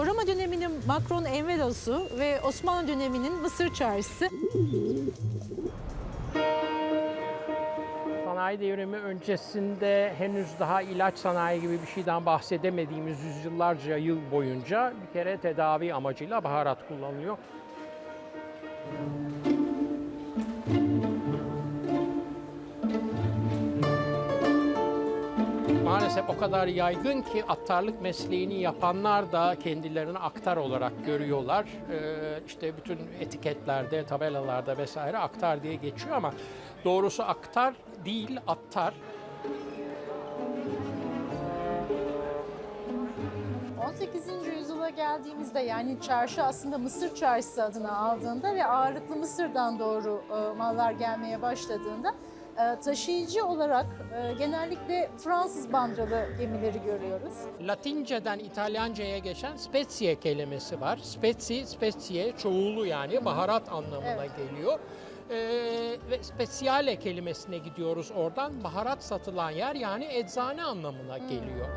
Roma döneminin Makron Envelosu ve Osmanlı döneminin Mısır çarşısı. Sanayi devrimi öncesinde henüz daha ilaç sanayi gibi bir şeyden bahsedemediğimiz yüzyıllarca yıl boyunca bir kere tedavi amacıyla baharat kullanılıyor. Maalesef o kadar yaygın ki attarlık mesleğini yapanlar da kendilerini aktar olarak görüyorlar. Ee, işte bütün etiketlerde, tabelalarda vesaire aktar diye geçiyor ama doğrusu aktar değil, attar. 18. yüzyıla geldiğimizde yani çarşı aslında Mısır çarşısı adını aldığında ve ağırlıklı Mısır'dan doğru e, mallar gelmeye başladığında taşıyıcı olarak e, genellikle Fransız bandralı gemileri görüyoruz. Latinceden İtalyanca'ya geçen spezie kelimesi var. Spezi, spezie çoğulu yani baharat anlamına Evet. geliyor. Ee, ve speciale kelimesine gidiyoruz oradan. Baharat satılan yer yani eczane anlamına geliyor.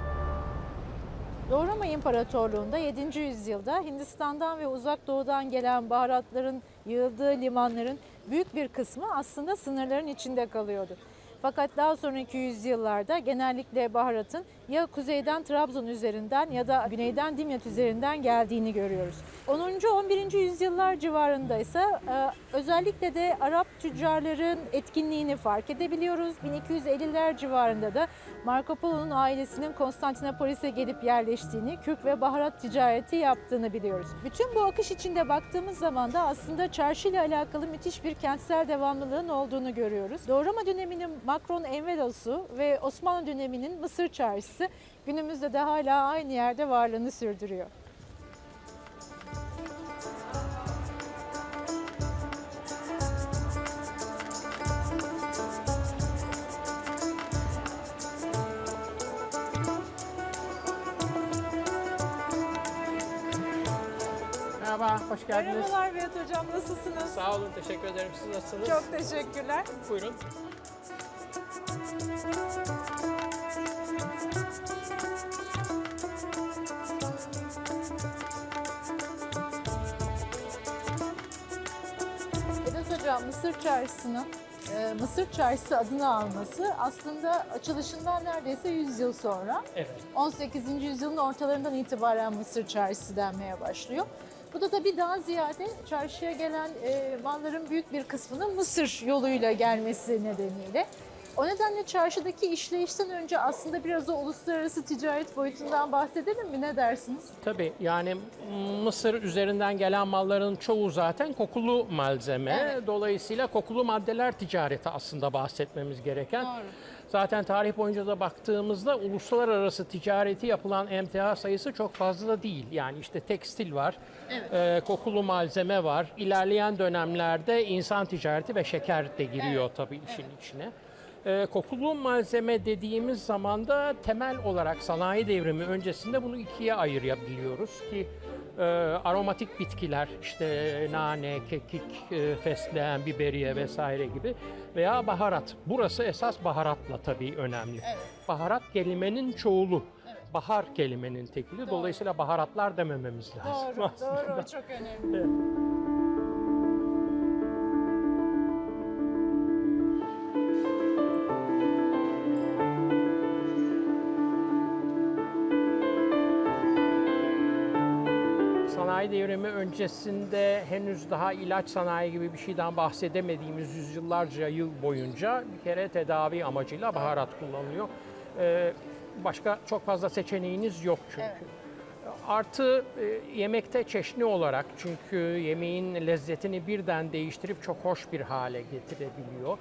Roma İmparatorluğu'nda 7. yüzyılda Hindistan'dan ve Uzak Doğu'dan gelen baharatların yığıldığı limanların büyük bir kısmı aslında sınırların içinde kalıyordu. Fakat daha sonraki yüzyıllarda genellikle baharatın ya kuzeyden Trabzon üzerinden ya da güneyden Dimyat üzerinden geldiğini görüyoruz. 10. 11. yüzyıllar civarında ise e, özellikle de Arap tüccarların etkinliğini fark edebiliyoruz. 1250'ler civarında da Marco Polo'nun ailesinin Konstantinopolis'e gelip yerleştiğini, kürk ve baharat ticareti yaptığını biliyoruz. Bütün bu akış içinde baktığımız zaman da aslında çarşı ile alakalı müthiş bir kentsel devamlılığın olduğunu görüyoruz. Doğu Roma döneminin Makron Envelosu ve Osmanlı döneminin Mısır çarşısı günümüzde de hala aynı yerde varlığını sürdürüyor. Merhaba, hoş geldiniz. Merhabalar Berat Hocam, nasılsınız? Sağ olun, teşekkür ederim. Siz nasılsınız? Çok teşekkürler. Buyurun. Hocam, Mısır Çarşısı'nın e, Mısır Çarşısı adını alması aslında açılışından neredeyse 100 yıl sonra Evet. 18. yüzyılın ortalarından itibaren Mısır Çarşısı denmeye başlıyor. Bu da tabii daha ziyade çarşıya gelen e, malların büyük bir kısmının Mısır yoluyla gelmesi nedeniyle. O nedenle çarşıdaki işleyişten önce aslında biraz o uluslararası ticaret boyutundan bahsedelim mi? Ne dersiniz? Tabii yani Mısır üzerinden gelen malların çoğu zaten kokulu malzeme. Evet. Dolayısıyla kokulu maddeler ticareti aslında bahsetmemiz gereken. Doğru. Zaten tarih boyunca da baktığımızda uluslararası ticareti yapılan emtia sayısı çok fazla da değil. Yani işte tekstil var, e, kokulu malzeme var. İlerleyen dönemlerde insan ticareti ve şeker de giriyor tabii işin içine. E, kokulu malzeme dediğimiz zaman da temel olarak sanayi devrimi öncesinde bunu ikiye ayırabiliyoruz ki e, aromatik bitkiler işte nane, kekik, e, fesleğen, biberiye vesaire gibi veya baharat. Burası esas baharatla tabii önemli. Baharat kelimenin çoğulu. Bahar kelimenin tekili. Dolayısıyla baharatlar demememiz lazım. Doğru, aslında. doğru. Çok önemli. Sanayi devrimi öncesinde henüz daha ilaç sanayi gibi bir şeyden bahsedemediğimiz yüzyıllarca yıl boyunca bir kere tedavi amacıyla baharat kullanılıyor. Ee, başka çok fazla seçeneğiniz yok çünkü. Artı e, yemekte çeşni olarak çünkü yemeğin lezzetini birden değiştirip çok hoş bir hale getirebiliyor.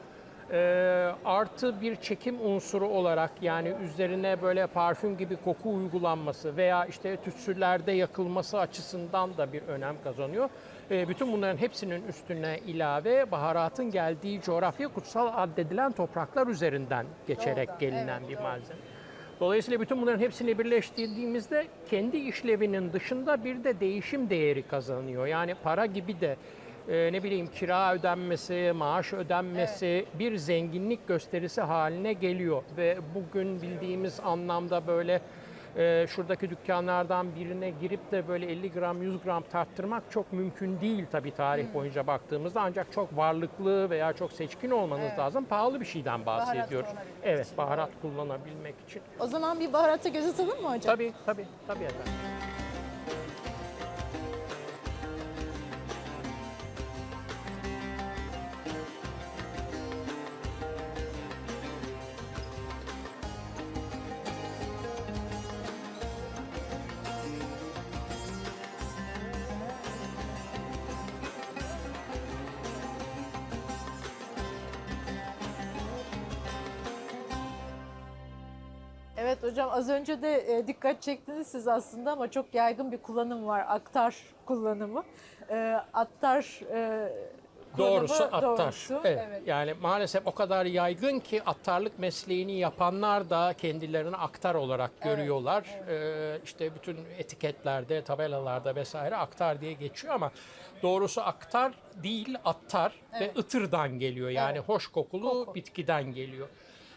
Ee, artı bir çekim unsuru olarak yani üzerine böyle parfüm gibi koku uygulanması veya işte tütsülerde yakılması açısından da bir önem kazanıyor. Ee, bütün bunların hepsinin üstüne ilave baharatın geldiği coğrafya kutsal addedilen topraklar üzerinden geçerek Doğru, gelinen evet, bir malzeme. Dolayısıyla bütün bunların hepsini birleştirdiğimizde kendi işlevinin dışında bir de değişim değeri kazanıyor. Yani para gibi de e, ne bileyim kira ödenmesi, maaş ödenmesi bir zenginlik gösterisi haline geliyor ve bugün bildiğimiz anlamda böyle e, şuradaki dükkanlardan birine girip de böyle 50 gram 100 gram tarttırmak çok mümkün değil tabii tarih boyunca baktığımızda ancak çok varlıklı veya çok seçkin olmanız lazım. Pahalı bir şeyden bahsediyoruz. Evet, için, baharat kullanabilmek için. O zaman bir baharata göz atalım mı hocam? Tabii tabii tabii efendim. Evet hocam az önce de e, dikkat çektiniz siz aslında ama çok yaygın bir kullanım var. Aktar kullanımı. E, attar e, kullanımı Doğrusu attar. doğrusu, Evet. evet. Yani maalesef o kadar yaygın ki attarlık mesleğini yapanlar da kendilerini aktar olarak görüyorlar. Ee, işte bütün etiketlerde, tabelalarda vesaire aktar diye geçiyor ama doğrusu aktar değil attar ve ıtırdan geliyor. Yani hoş kokulu Koku. bitkiden geliyor.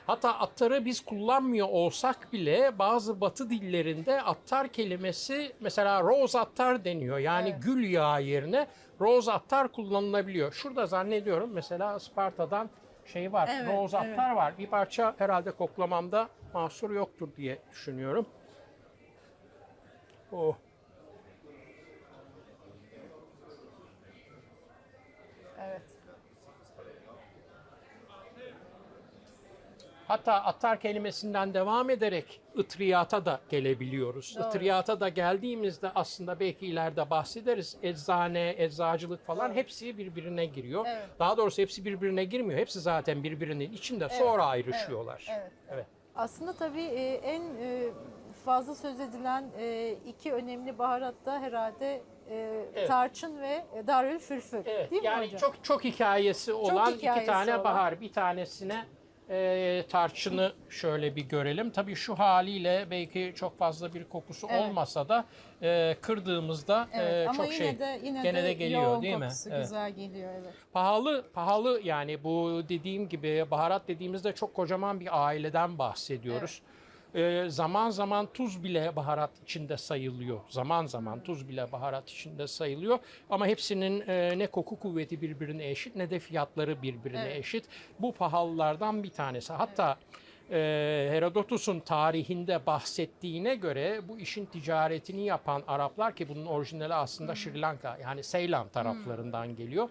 Hatta attarı biz kullanmıyor olsak bile bazı batı dillerinde attar kelimesi mesela rose attar deniyor. Yani Evet. gül yağı yerine rose attar kullanılabiliyor. Şurada zannediyorum mesela Isparta'dan şey var, Evet, rose evet. attar var. Bir parça herhalde koklamamda mahsur yoktur diye düşünüyorum. Oh. Hatta attar kelimesinden devam ederek ıtriyata da gelebiliyoruz. Doğru. Itriyata da geldiğimizde aslında belki ileride bahsederiz. Eczane, eczacılık falan hepsi birbirine giriyor. Evet. Daha doğrusu hepsi birbirine girmiyor. Hepsi zaten birbirinin içinde sonra ayrışıyorlar. evet, evet. Aslında tabii e, en e, fazla söz edilen e, iki önemli baharat da herhalde e, Evet. tarçın ve darülfülfül. Evet, Değil mi yani hocam? çok çok hikayesi olan hikayesi iki tane olan. bahar. Bir tanesine e, tarçını şöyle bir görelim. Tabii şu haliyle belki çok fazla bir kokusu Evet. olmasa da e, kırdığımızda Evet, e, ama çok yine şey de yine gene de, de geliyor değil mi? Evet. güzel geliyor evet. Pahalı, pahalı yani bu dediğim gibi baharat dediğimizde çok kocaman bir aileden bahsediyoruz. Ee, zaman zaman tuz bile baharat içinde sayılıyor. Zaman zaman tuz bile baharat içinde sayılıyor. Ama hepsinin e, ne koku kuvveti birbirine eşit ne de fiyatları birbirine Evet. eşit. Bu pahalılardan bir tanesi. Hatta e, Herodotus'un tarihinde bahsettiğine göre bu işin ticaretini yapan Araplar ki bunun orijinali aslında Sri Lanka yani Seylan taraflarından geliyor.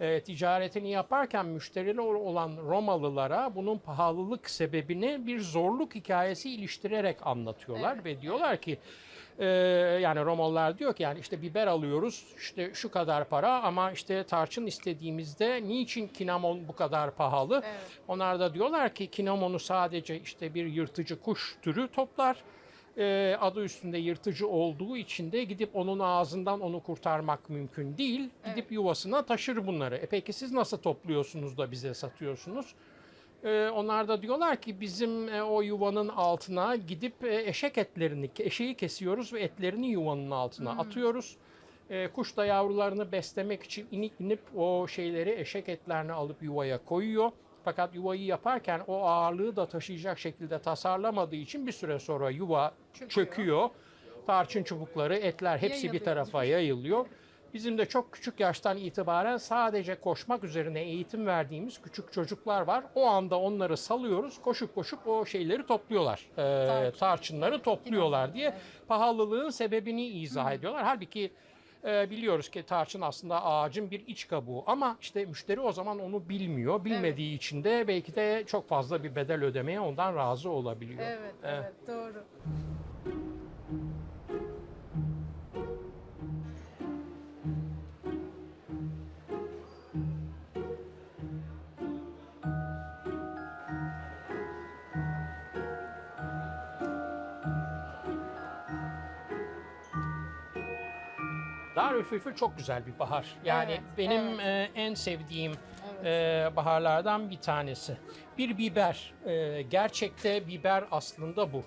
E, ticaretini yaparken müşteriler olan Romalılara bunun pahalılık sebebini bir zorluk hikayesi iliştirerek anlatıyorlar Evet, ve diyorlar ki e, yani Romalılar diyor ki yani işte biber alıyoruz işte şu kadar para ama işte tarçın istediğimizde niçin kinamon bu kadar pahalı? Evet. Onlar da diyorlar ki kinamonu sadece işte bir yırtıcı kuş türü toplar. Ee, adı üstünde yırtıcı olduğu için de gidip onun ağzından onu kurtarmak mümkün değil. Gidip yuvasına taşır bunları. E peki siz nasıl topluyorsunuz da bize satıyorsunuz? Ee, onlar da diyorlar ki bizim e, o yuvanın altına gidip e, eşek etlerini, eşeği kesiyoruz ve etlerini yuvanın altına atıyoruz. E, kuş da yavrularını beslemek için inip inip o şeyleri eşek etlerini alıp yuvaya koyuyor. Fakat yuvayı yaparken o ağırlığı da taşıyacak şekilde tasarlamadığı için bir süre sonra yuva Çöküyor. çöküyor. Tarçın çubukları, etler hepsi bir Yayılıyor. tarafa yayılıyor. Bizim de çok küçük yaştan itibaren sadece koşmak üzerine eğitim verdiğimiz küçük çocuklar var. O anda onları salıyoruz. Koşup koşup o şeyleri topluyorlar. Ee, Tarçın. tarçınları topluyorlar diye pahalılığın sebebini izah ediyorlar. Halbuki e, biliyoruz ki tarçın aslında ağacın bir iç kabuğu ama işte müşteri o zaman onu bilmiyor. Bilmediği için de belki de çok fazla bir bedel ödemeye ondan razı olabiliyor. Evet, evet, doğru. Darülfülfül çok güzel bir bahar. Yani Evet, benim evet. e, en sevdiğim Evet. e, baharlardan bir tanesi. Bir biber. E, gerçekte biber aslında bu.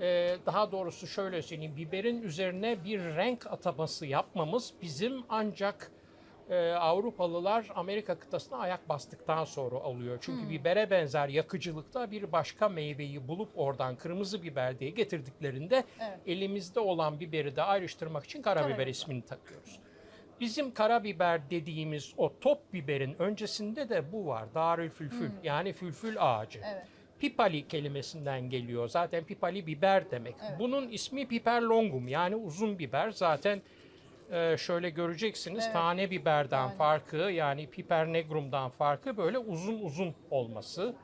E, daha doğrusu şöyle söyleyeyim. Biberin üzerine bir renk ataması yapmamız bizim ancak e, Avrupalılar Amerika kıtasına ayak bastıktan sonra alıyor. Çünkü bibere benzer yakıcılıkta bir başka meyveyi bulup oradan kırmızı biber diye getirdiklerinde Evet. elimizde olan biberi de ayrıştırmak için karabiber Karabiber. ismini takıyoruz. Bizim karabiber dediğimiz o top biberin öncesinde de bu var. Darülfülfül yani fülfül ağacı. Evet. Pipali kelimesinden geliyor. Zaten pipali biber demek. Evet. Bunun ismi piper longum yani uzun biber. Zaten e, şöyle göreceksiniz Evet. tane biberden Tane. farkı yani piper negrumdan farkı böyle uzun uzun olması.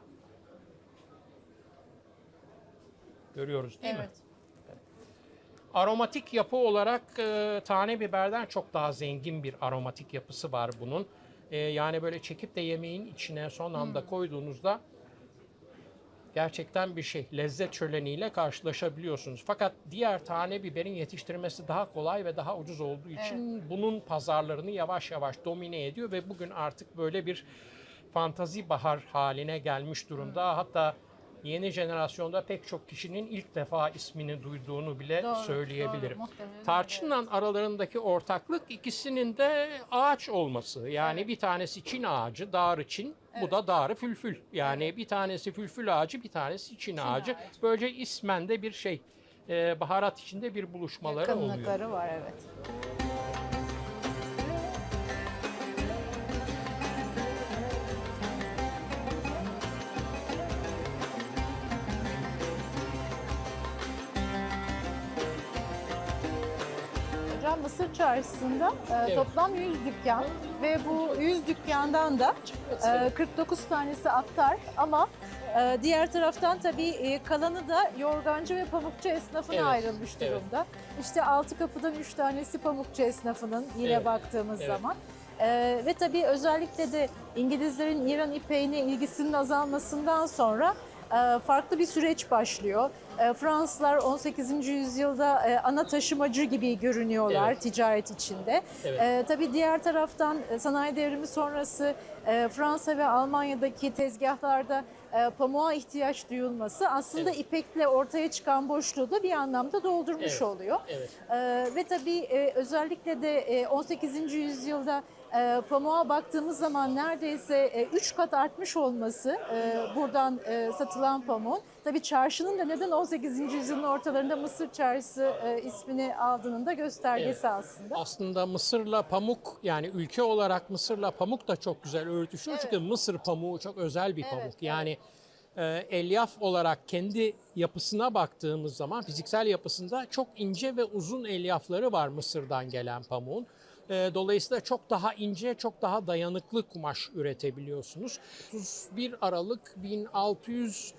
Görüyoruz değil mi? Evet. Aromatik yapı olarak e, tane biberden çok daha zengin bir aromatik yapısı var bunun. E, yani böyle çekip de yemeğin içine son anda koyduğunuzda gerçekten bir şey lezzet şöleniyle karşılaşabiliyorsunuz. Fakat diğer tane biberin yetiştirmesi daha kolay ve daha ucuz olduğu için bunun pazarlarını yavaş yavaş domine ediyor ve bugün artık böyle bir fantazi bahar haline gelmiş durumda. Hatta yeni jenerasyonda pek çok kişinin ilk defa ismini duyduğunu bile Doğru, söyleyebilirim. doğru, Tarçınla aralarındaki ortaklık ikisinin de ağaç olması. Yani Evet. bir tanesi Çin ağacı, darı Çin, bu da darı fülfül. Yani bir tanesi fülfül ağacı, bir tanesi Çin, ağacı. ağacı. Böylece ismen de bir şey, e, baharat içinde bir buluşmaları oluyor. Yakınlıkları var evet. Mısır Çarşısı'nda e, toplam 100 dükkan ve bu 100 dükkandan da e, 49 tanesi attar ama e, diğer taraftan tabii e, kalanı da yorgancı ve pamukçu esnafına Evet, ayrılmış evet. durumda. İşte altı kapıdan 3 tanesi pamukçu esnafının yine Evet, baktığımız evet. zaman. E, ve tabii özellikle de İngilizlerin İran ipeğine ilgisinin azalmasından sonra farklı bir süreç başlıyor. E, Fransızlar 18. yüzyılda e, ana taşımacı gibi görünüyorlar Evet. ticaret içinde. Evet. E, tabii diğer taraftan e, sanayi devrimi sonrası e, Fransa ve Almanya'daki tezgahlarda pamuğa ihtiyaç duyulması aslında Evet. ipekle ortaya çıkan boşluğu da bir anlamda doldurmuş Evet. oluyor. Evet. Ee, ve tabii özellikle de e, 18. yüzyılda e, pamuğa baktığımız zaman neredeyse 3 kat artmış olması e, buradan e, satılan pamuğun. Tabii çarşının da neden 18. yüzyılın ortalarında Mısır Çarşısı e, ismini aldığının da göstergesi aslında. Aslında Mısır'la pamuk yani ülke olarak Mısır'la pamuk da çok güzel örtüşüyor. Çünkü Mısır pamuğu çok özel bir Evet, pamuk. evet. Yani e, elyaf olarak kendi yapısına baktığımız zaman fiziksel yapısında çok ince ve uzun elyafları var Mısır'dan gelen pamuğun. E, Dolayısıyla çok daha ince, çok daha dayanıklı kumaş üretebiliyorsunuz. 31 Aralık 1600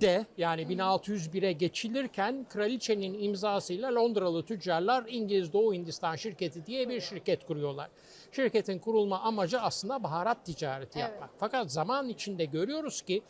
de yani 1601'e geçilirken kraliçenin imzasıyla Londralı tüccarlar İngiliz Doğu Hindistan şirketi diye bir şirket kuruyorlar. Şirketin kurulma amacı aslında baharat ticareti Evet. yapmak. Fakat zaman içinde görüyoruz ki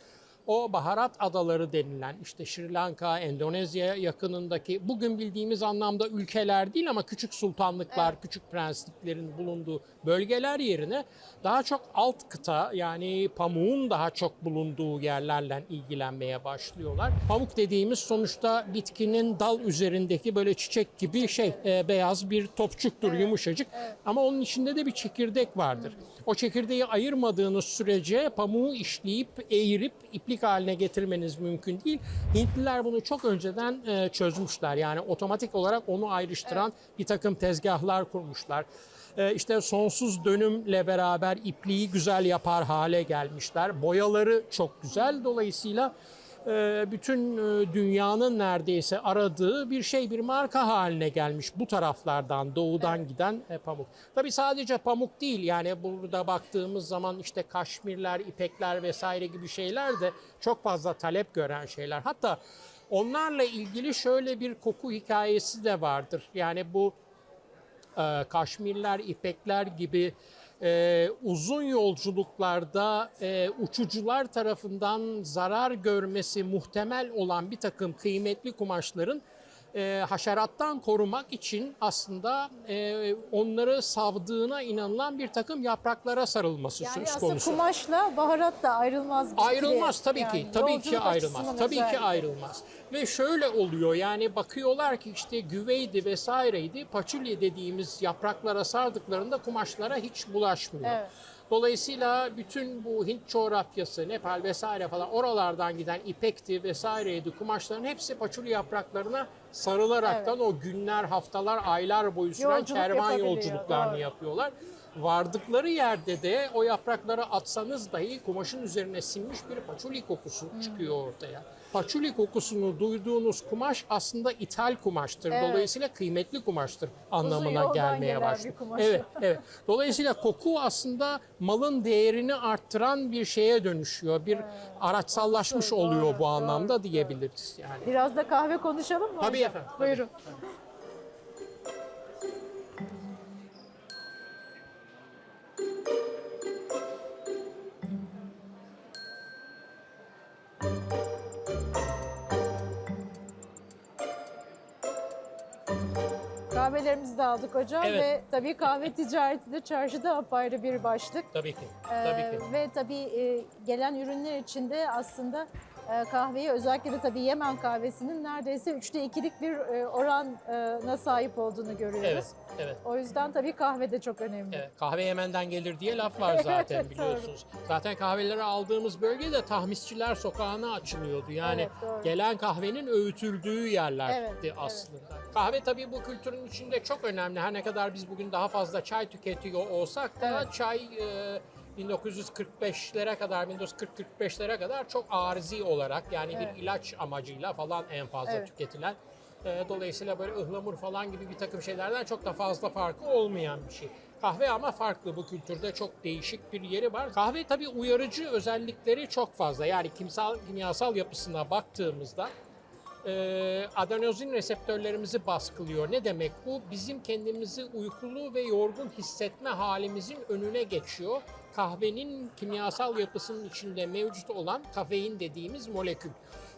o baharat adaları denilen işte Sri Lanka, Endonezya yakınındaki bugün bildiğimiz anlamda ülkeler değil ama küçük sultanlıklar, küçük prensliklerin bulunduğu bölgeler yerine daha çok alt kıta yani pamuğun daha çok bulunduğu yerlerle ilgilenmeye başlıyorlar. Pamuk dediğimiz sonuçta bitkinin dal üzerindeki böyle çiçek gibi şey e, beyaz bir topçuktur yumuşacık ama onun içinde de bir çekirdek vardır. O çekirdeği ayırmadığınız sürece pamuğu işleyip eğirip iplik haline getirmeniz mümkün değil. Hintliler bunu çok önceden e, çözmüşler. Yani otomatik olarak onu ayrıştıran bir takım tezgahlar kurmuşlar. E, işte sonsuz dönümle beraber ipliği güzel yapar hale gelmişler. Boyaları çok güzel. Dolayısıyla bütün e, dünyanın neredeyse aradığı bir şey, bir marka haline gelmiş bu taraflardan, doğudan giden e, pamuk. Tabii sadece pamuk değil yani burada baktığımız zaman işte kaşmirler, ipekler vesaire gibi şeyler de çok fazla talep gören şeyler. Hatta onlarla ilgili şöyle bir koku hikayesi de vardır. Yani bu e, kaşmirler, ipekler gibi e, uzun yolculuklarda e, uçucular tarafından zarar görmesi muhtemel olan bir takım kıymetli kumaşların e, haşerattan korumak için aslında e, onları savdığına inanılan bir takım yapraklara sarılması Yani söz konusu. kumaşla baharat da ayrılmaz. Ayrılmaz tabii Yani ki. Tabii ki ayrılmaz. Tabii ki özellikle. ayrılmaz. Ve şöyle oluyor yani bakıyorlar ki işte güveydi vesaireydi paçulye dediğimiz yapraklara sardıklarında kumaşlara hiç bulaşmıyor. Evet. Dolayısıyla bütün bu Hint coğrafyası, Nepal vesaire falan oralardan giden ipekti vesaireydi kumaşların hepsi paçulye yapraklarına sarılaraktan o günler, haftalar, aylar boyu süren Yolculuk kervan yolculuklarını doğru. yapıyorlar. Vardıkları yerde de o yaprakları atsanız dahi kumaşın üzerine sinmiş bir paçuli kokusu Hmm. çıkıyor ortaya. Paçuli kokusunu duyduğunuz kumaş aslında ithal kumaştır. Evet. Dolayısıyla kıymetli kumaştır anlamına gelmeye başlıyor. Evet, evet. Dolayısıyla koku aslında malın değerini arttıran bir şeye dönüşüyor. Bir araçsallaşmış Doğru, oluyor bu doğru, anlamda doğru. diyebiliriz yani. Biraz da kahve konuşalım mı Tabii hocam? efendim, tabii. Kahvelerimizi de aldık hocam Evet. ve tabii kahve ticareti de çarşıda apayrı bir başlık. Tabii ki. Ee, Tabii ki. Ve tabii e, gelen ürünler içinde aslında kahveyi özellikle de tabii Yemen kahvesinin neredeyse üçte ikilik bir e, orana sahip olduğunu görüyoruz. Evet, evet. O yüzden tabii kahve de çok önemli. Evet, kahve Yemen'den gelir diye laf var zaten Evet, biliyorsunuz. Zaten kahveleri aldığımız bölge de tahmisçiler sokağına açılıyordu. Yani Evet, doğru. gelen kahvenin öğütüldüğü yerlerdi Evet, evet. aslında. Kahve tabii bu kültürün içinde çok önemli. Her ne kadar biz bugün daha fazla çay tüketiyor olsak da Evet. çay e, 1945'lere kadar, 1940-45'lere kadar çok arzi olarak yani Evet. bir ilaç amacıyla falan en fazla Evet. tüketilen e, Dolayısıyla böyle ıhlamur falan gibi bir takım şeylerden çok da fazla farkı olmayan bir şey. Kahve ama farklı bu kültürde çok değişik bir yeri var. Kahve tabii uyarıcı özellikleri çok fazla. Yani kimsal, kimyasal yapısına baktığımızda e, adenozin reseptörlerimizi baskılıyor. Ne demek bu? Bizim kendimizi uykulu ve yorgun hissetme halimizin önüne geçiyor. Kahvenin kimyasal yapısının içinde mevcut olan kafein dediğimiz molekül.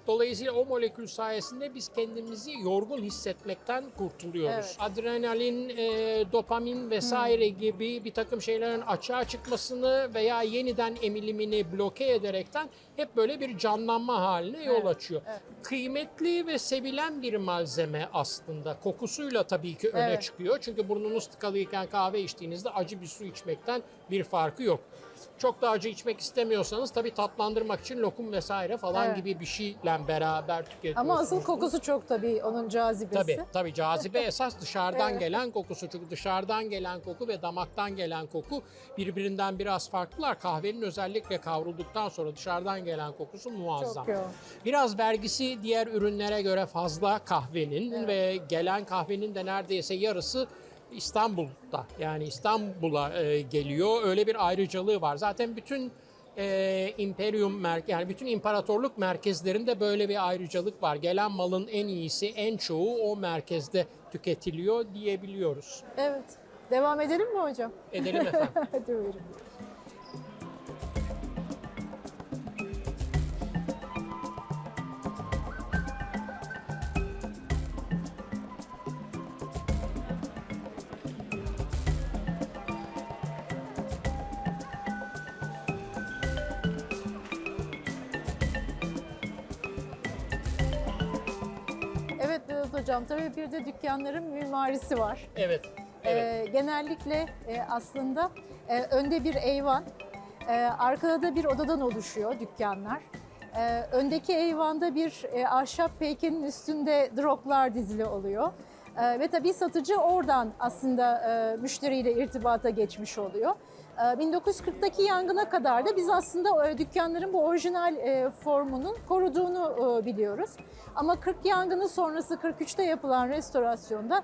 Dolayısıyla o molekül sayesinde biz kendimizi yorgun hissetmekten kurtuluyoruz. Evet. Adrenalin, e, dopamin vesaire gibi bir takım şeylerin açığa çıkmasını veya yeniden emilimini bloke ederekten hep böyle bir canlanma haline yol Evet, açıyor. evet. Kıymetli ve sevilen bir malzeme aslında. Kokusuyla tabii ki öne Evet. çıkıyor. Çünkü burnunuz tıkalıyken kahve içtiğinizde acı bir su içmekten bir farkı yok. Çok da acı içmek istemiyorsanız tabii tatlandırmak için lokum vesaire falan Evet. gibi bir şeyle beraber tüketiyorsunuz. Ama asıl kokusu çok tabii onun cazibesi. Tabii tabii cazibe esas dışarıdan Evet. gelen kokusu. Çünkü dışarıdan gelen koku ve damaktan gelen koku birbirinden biraz farklılar. Kahvenin özellikle kavrulduktan sonra dışarıdan gelen kokusu muazzam. Çok yoğun. Biraz vergisi diğer ürünlere göre fazla kahvenin Evet. ve gelen kahvenin de neredeyse yarısı İstanbul'da. Yani İstanbul'a e, geliyor. Öyle bir ayrıcalığı var. Zaten bütün e, imperium yani bütün imparatorluk merkezlerinde böyle bir ayrıcalık var. Gelen malın en iyisi, en çoğu o merkezde tüketiliyor diyebiliyoruz. Evet. Devam edelim mi hocam? Edelim efendim. Hadi buyurun. Hocam tabii bir de dükkanların mimarisi var. Evet. Evet. Ee, genellikle e, aslında e, önde bir eyvan, e, arkada da bir odadan oluşuyor dükkanlar. E, öndeki eyvanda bir e, ahşap peykenin üstünde droplar dizili oluyor. E, ve tabii satıcı oradan aslında e, müşteriyle irtibata geçmiş oluyor. E, 1940'daki yangına kadar da biz aslında e, dükkanların bu orijinal e, formunun koruduğunu e, biliyoruz. Ama 40 yangını sonrası 43'te yapılan restorasyonda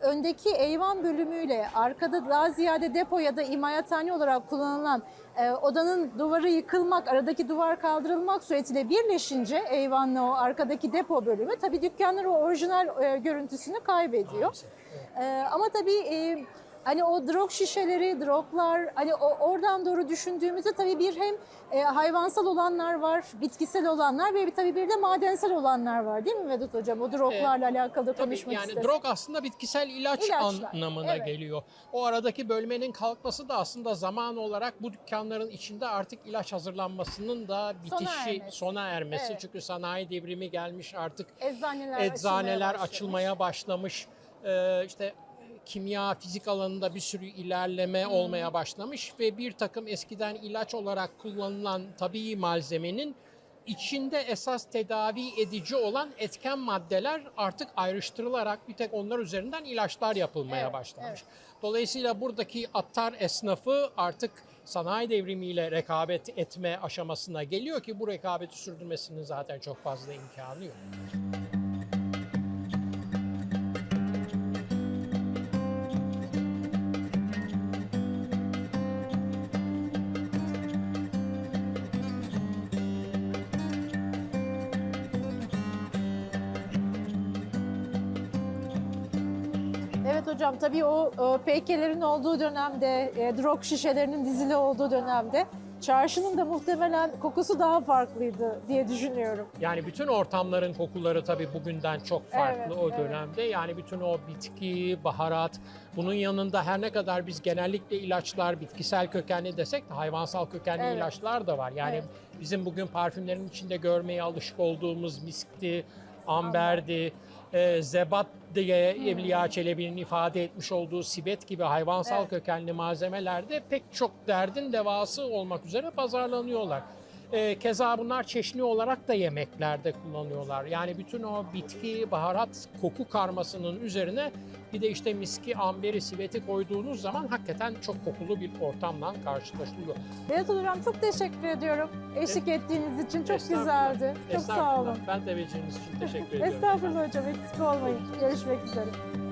öndeki eyvan bölümüyle arkada daha ziyade depo ya da imalathane olarak kullanılan odanın duvarı yıkılmak, aradaki duvar kaldırılmak suretiyle birleşince eyvanla o arkadaki depo bölümü tabii dükkanlar o orijinal görüntüsünü kaybediyor. Ee, ama tabii hani o drog şişeleri, droglar hani o, oradan doğru düşündüğümüzde tabii bir hem e, hayvansal olanlar var, bitkisel olanlar ve tabii bir de madensel olanlar var değil mi Vedat Hocam? O droglarla alakalı Tabii konuşmak yani istedim. drog aslında bitkisel ilaç İlaçlar, anlamına evet. geliyor. O aradaki bölmenin kalkması da aslında zaman olarak bu dükkanların içinde artık ilaç hazırlanmasının da bitişi, sona, ermesi. ermesi. Evet. Çünkü sanayi devrimi gelmiş artık Eczaneler, eczaneler açılmaya açılmaya başlamış. Ee, işte kimya, fizik alanında bir sürü ilerleme olmaya başlamış ve bir takım eskiden ilaç olarak kullanılan tabii malzemenin içinde esas tedavi edici olan etken maddeler artık ayrıştırılarak bir tek onlar üzerinden ilaçlar yapılmaya Evet, başlamış. Dolayısıyla buradaki attar esnafı artık sanayi devrimiyle rekabet etme aşamasına geliyor ki bu rekabeti sürdürmesinin zaten çok fazla imkanı yok. Evet hocam tabii o e, peykelerin olduğu dönemde, e, drog şişelerinin dizili olduğu dönemde çarşının da muhtemelen kokusu daha farklıydı diye düşünüyorum. Yani bütün ortamların kokuları tabii bugünden çok farklı Evet, o evet. dönemde. Yani bütün o bitki, baharat, bunun yanında her ne kadar biz genellikle ilaçlar bitkisel kökenli desek de hayvansal kökenli Evet. ilaçlar da var. Yani Evet. bizim bugün parfümlerin içinde görmeye alışık olduğumuz miskti, amberdi, e, zebat diye. Evliya Çelebi'nin ifade etmiş olduğu sibet gibi hayvansal Evet. kökenli malzemelerde pek çok derdin devası olmak üzere pazarlanıyorlar. Ee, keza bunlar çeşni olarak da yemeklerde kullanıyorlar. Yani bütün o bitki, baharat, koku karmasının üzerine bir de işte miski, amberi, siveti koyduğunuz zaman hakikaten çok kokulu bir ortamla karşılaşılıyor. Vedat hocam çok teşekkür ediyorum. Eşlik ettiğiniz için çok Estağfurullah. güzeldi. Çok sağ olun. Ben de beceriniz için teşekkür ediyorum. Estağfurullah hocam eksik olmayın. Görüşmek üzere.